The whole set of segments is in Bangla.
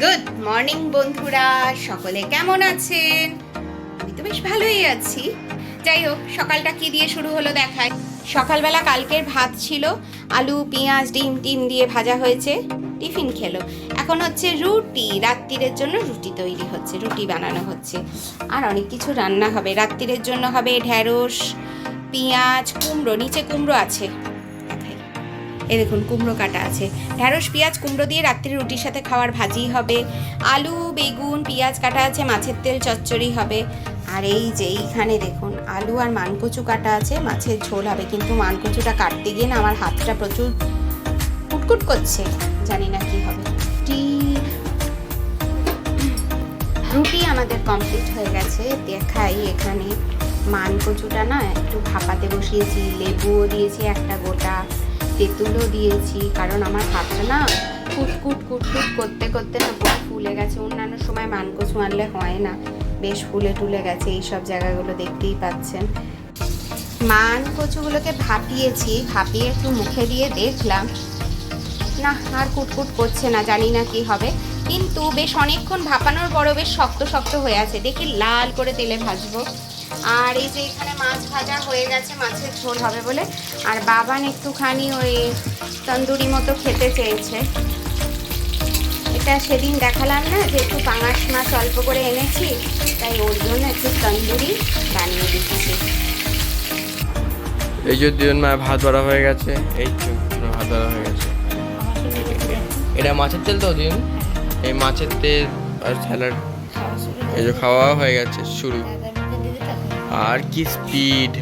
গুড মর্নিং বন্ধুরা। সকলে কেমন আছেন? আমি তো বেশ ভালোই আছি। যাই হোক, সকালটা কি দিয়ে শুরু হলো দেখায় সকালবেলা কালকের ভাত ছিল, আলু, পেঁয়াজ, ডিম, টিম দিয়ে ভাজা হয়েছে, টিফিন খেলো। এখন হচ্ছে রুটি, রাত্রিরের জন্য রুটি তৈরি হচ্ছে, রুটি বানানো হচ্ছে। আর অনেক কিছু রান্না হবে। রাত্রিরের জন্য হবে ঢ্যাঁড়স, পেঁয়াজ, কুমড়ো, নিচে কুমড়ো আছে। এই দেখুন, কুমড়ো কাটা আছে। ঢ্যাঁড়স, পেঁয়াজ, কুমড়ো দিয়ে রাত্রে রুটির সাথে খাওয়ার ভাজি হবে। আলু, বেগুন, পেঁয়াজ কাটা আছে, মাছের তেল চচ্চড়ি হবে। আর এই যে এইখানে দেখুন, আলু আর মানকচু কাটা আছে, মাছের ঝোল হবে। কিন্তু মানকচুটা কাটতে গিয়ে না আমার হাতটা প্রচুর কুটকুট করছে, জানি না কি হবে। টি- রুটি আমাদের কমপ্লিট হয়ে গেছে। দেখাই এখানে। মান কচুটা না একটু ভাপাতে বসিয়েছি, লেবুও দিয়েছি একটা গোটা। তেঁতুলও দিয়েছি। কারণ আমার হাতটা না কুটকুট কুটকুট করতে করতে না পুরো ফুলে গেছে। অন্যান্য সময় মান কচু আনলে হয় না। বেশ ফুলে টুলে গেছে। এই সব জায়গাগুলো দেখতেই পাচ্ছেন। মান কচুগুলোকে ভাপিয়েছি। ভাপিয়ে একটু মুখে দিয়ে দেখলাম। না, আর কুটকুট করছে না। জানি না কি হবে। কিন্তু বেশ অনেকক্ষণ ভাপানোর পরও বেশ শক্ত শক্ত হয়ে আছে। দেখি লাল করে তেলে ভাজবো। আর এই যে এখানে মাছ ভাজা হয়ে গেছে মাছের ঝোল হবে বলে। আর বাবান একটুখানি ওই তন্দুরি মতো খেতে চেয়েছে। এটা সেদিন দেখালাম না যে একটু পাঙাশ মাছ অল্প করে এনেছি তাই ওর জন্য একটু তন্দুরি বানিয়ে দিচ্ছি। এই যে দুজন মায়ের ভাত বাড়া হয়ে গেছে এই ভাত বাড়া হয়ে গেছে। এটা মাছের তেল তো দিন এই মাছের তেল আর স্যালাড। এই যে খাওয়া হয়ে গেছে শুরু। আর কি স্পিড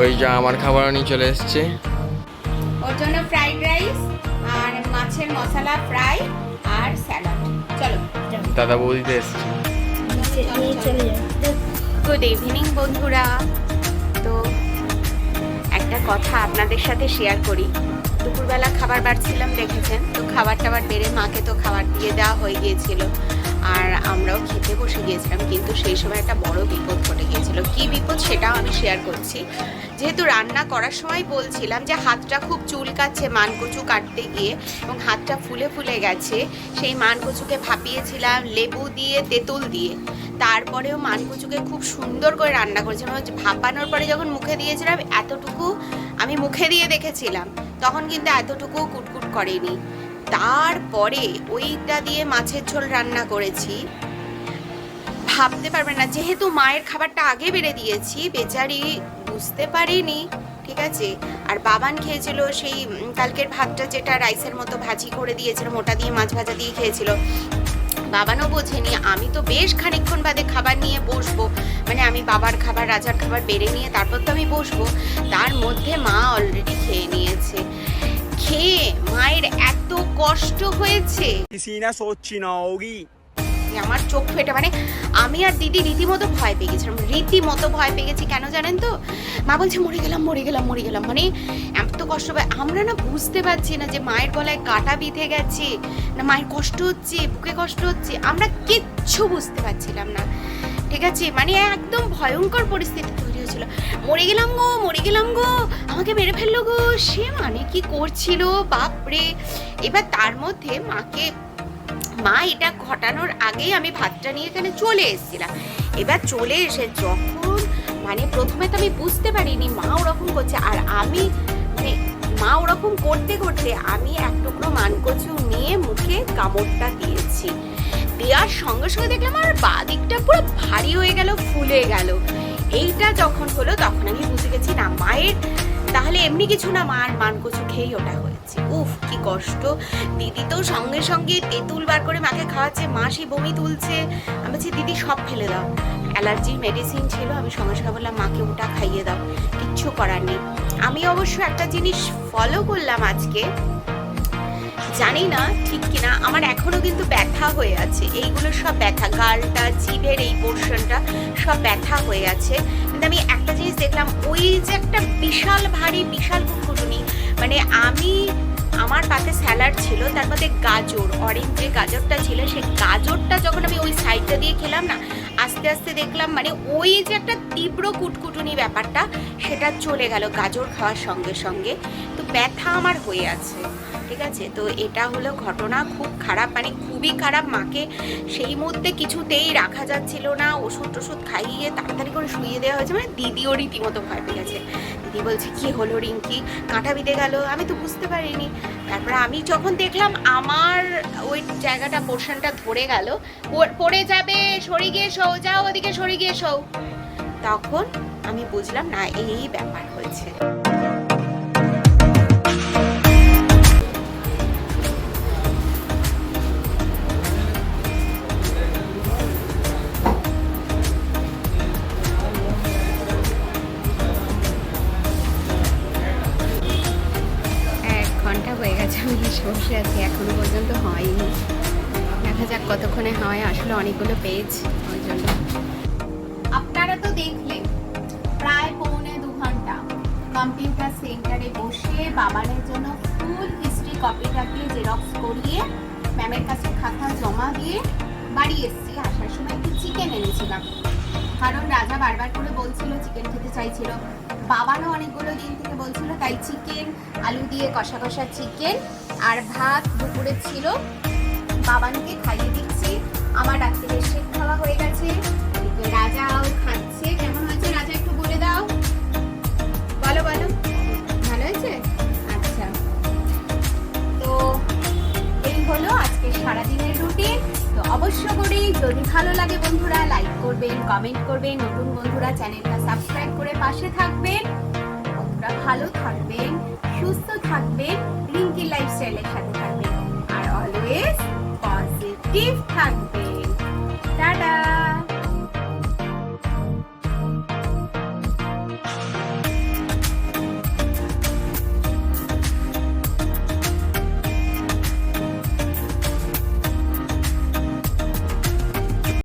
ওই যে আমার খাবার নিয়ে চলে এসছে। ওর জন্য ফ্রাইড রাইস আর মাছের মশলা ফ্রাই আর স্যালাড চলো দাদা বৌদিতে এসছে। গুড ইভিনিং বন্ধুরা। তো একটা কথা আপনাদের সাথে শেয়ার করি। দুপুরবেলা খাবার বাড়ছিলাম, দেখেছেন? তো খাবার টাবার বেড়ে মাকে তো খাবার দিয়ে দেওয়া হয়ে গিয়েছিল। আর আমরাও খেতে বসে গিয়েছিলাম, কিন্তু সেই সময় একটা বড় বিপদ ঘটে গিয়েছিল। কি বিপদ সেটাও আমি শেয়ার করছি। যেহেতু রান্না করার সময় বলছিলাম যে হাতটা খুব চুলকাচ্ছে মানকচু কাটতে গিয়ে এবং হাতটা ফুলে ফুলে গেছে, সেই মানকচুকে ভাপিয়েছিলাম, লেবু দিয়ে, তেঁতুল দিয়ে। তারপরেও মানকচুকে খুব সুন্দর করে রান্না করেছিলাম। ভাপানোর পরে যখন মুখে দিয়েছিলাম, এতটুকু আমি মুখে দিয়ে দেখেছিলাম। তখন কিন্তু এতটুকু কুটকুট করেনি। তারপরে ওইটা দিয়ে মাছের ঝোল রান্না করেছি। ভাবতে পারবেন না, যেহেতু মায়ের খাবারটা আগে বেড়ে দিয়েছি, বেচারি বুঝতে পারিনি, ঠিক আছে? আর বাবান খেয়েছিল সেই কালকের ভাতটা যেটা রাইসের মতো ভাজি করে দিয়েছিল, মোটা দিয়ে মাছ ভাজা দিয়ে খেয়েছিল। বাবানও বোঝেনি, আমি তো বেশ খানিকক্ষণ বাদে খাবার নিয়ে বসবো। মানে আমি বাবার খাবার, রাজার খাবার বেড়ে নিয়ে তারপর তো আমি বসবো। তার মধ্যে মা অলরেডি খেয়ে নিয়েছে। খেয়ে মায়ের এত কষ্ট হয়েছে। আমার চোখ ফেটে মানে আমি আর দিদি রীতিমতো ভয় পেয়ে গেছিলাম রীতিমতো ভয় পেয়ে গেছি কেন জানেন তো? মা বলছে মরে গেলাম মরে গেলাম মরে গেলাম। মানে এত কষ্ট পায় আমরা না বুঝতে পারছি না যে মায়ের গলায় কাটা বিঁধে গেছে না মায়ের কষ্ট হচ্ছে বুকে কষ্ট হচ্ছে আমরা কিচ্ছু বুঝতে পারছিলাম না। ঠিক আছে? মানে একদম ভয়ঙ্কর পরিস্থিতি তৈরি হয়েছিল। মরে গেলাম গো, মরে গেলাম গো, আমাকে মেরে ফেলল গো। সে মানে কি করছিল? বাপরে! এবার তার মধ্যে মাকে, মা এটা ঘটানোর আগেই আমি ভাতটা নিয়ে এখানে চলে এসেছিলাম। এবার চলে এসে যখন মানে প্রথমে তো আমি বুঝতে পারিনি মা ওরকম করছে। আর আমি মানে মা ওরকম করতে করতে আমি এক টুকরো মানকচু নিয়ে মুখে কামড়টা দিয়েছি। দেওয়ার সঙ্গে সঙ্গে দেখলাম আমার বাঁ দিকটা পুরো ভারী হয়ে গেল, ফুলে গেল। এইটা যখন হলো, তখন আমি বুঝে গেছি, না, মায়ের তাহলে এমনি কিছু না, মার মান কচু খেয়েই ওটা হয়েছে। উফ, কি কষ্ট। দিদি তো সঙ্গে সঙ্গে তেঁতুল বার করে মাকে খাওয়াচ্ছে মাসি বমি তুলছে। আমি বলছি, দিদি, সব ফেলে দাও। অ্যালার্জির মেডিসিন ছিল, আমি সঙ্গে সঙ্গে বললাম, মাকে ওটা খাইয়ে দাও। কিচ্ছু করার নেই। আমি অবশ্য একটা জিনিস ফলো করলাম আজকে। জানি না ঠিক কিনা, আমার এখনও কিন্তু ব্যথা হয়ে আছে। এইগুলো সব ব্যথা, গালটা, জিভের এই পোর্শনটা সব ব্যথা হয়ে আছে। কিন্তু আমি একটা জিনিস দেখলাম, ওই যে একটা বিশাল ভারী, বিশাল কুটকুটুনি মানে আমি, আমার পাতে স্যালাড ছিল, তার মধ্যে গাজর অরেঞ্জ যে গাজরটা ছিল সেই গাজরটা যখন আমি ওই সাইডটা দিয়ে খেলাম না, আস্তে আস্তে দেখলাম মানে ওই যে একটা তীব্র কুটকুটুনি ব্যাপারটা, সেটা চলে গেল গাজর খাওয়ার সঙ্গে সঙ্গে। ব্যথা আমার হয়ে আছে, ঠিক আছে? তো এটা হলো ঘটনা, খুব খারাপ মানে খুবই খারাপ। মাকে সেই মুহূর্তে কিছুতেই রাখা যাচ্ছিল না, ওষুধ টষুধ খাইয়ে তাড়াতাড়ি করে শুয়ে দেওয়া হয়েছে। মানে দিদিও রীতিমতো ভয় পেয়ে গেছে। দিদি বলছে, কি হলো রিঙ্কি? কাঁটা বিঁধে গেল? আমি তো বুঝতে পারিনি। তারপরে আমি যখন দেখলাম আমার ওই জায়গাটা পোর্শনটা ধরে গেল পড়ে যাবে, সরে গিয়ে শো, যাও ওদিকে, সরে গিয়ে শো। তখন আমি বুঝলাম, না, এই ব্যাপার হয়েছে। আছি এখনও পর্যন্ত হয়নি। দেখা যাক কতক্ষণে হয়, আসলে অনেকগুলো পেজ ওই জন্য আপনারা তো দেখলেন, প্রায় পৌনে দু ঘণ্টা কম্পিউটার সেন্টারে বসে বাবানের জন্য ফুল হিস্ট্রি কপিটাকে জেরক্স করিয়ে ম্যামের কাছে খাতা জমা দিয়ে বাড়ি এসেছি। আসার সময় একটু চিকেন এনেছিলাম। কারণ রাজা বারবার করে বলছিল চিকেন খেতে চাইছিল। বাবারও অনেকগুলো দিন থেকে বলছিল, তাই চিকেন আলু দিয়ে কষা কষা চিকেন আর ভাত দুপুরে ছিল। বাবানকে খাইয়ে দিচ্ছি। আমার রাত্রিরে শেক খাওয়া হয়ে গেছে। রাজাও খাচ্ছে। কেমন হয়েছে করবেন কমেন্ট করবেন, নতুন বন্ধুরা চ্যানেলটা সাবস্ক্রাইব করে পাশে থাকবেন। বন্ধুরা ভালো থাকবেন, সুস্থ থাকবেন, রিঙ্কি লাইফস্টাইলের সাথে থাকবেন। আর অলওয়েজ পজিটিভ থাকবেন। টাটা!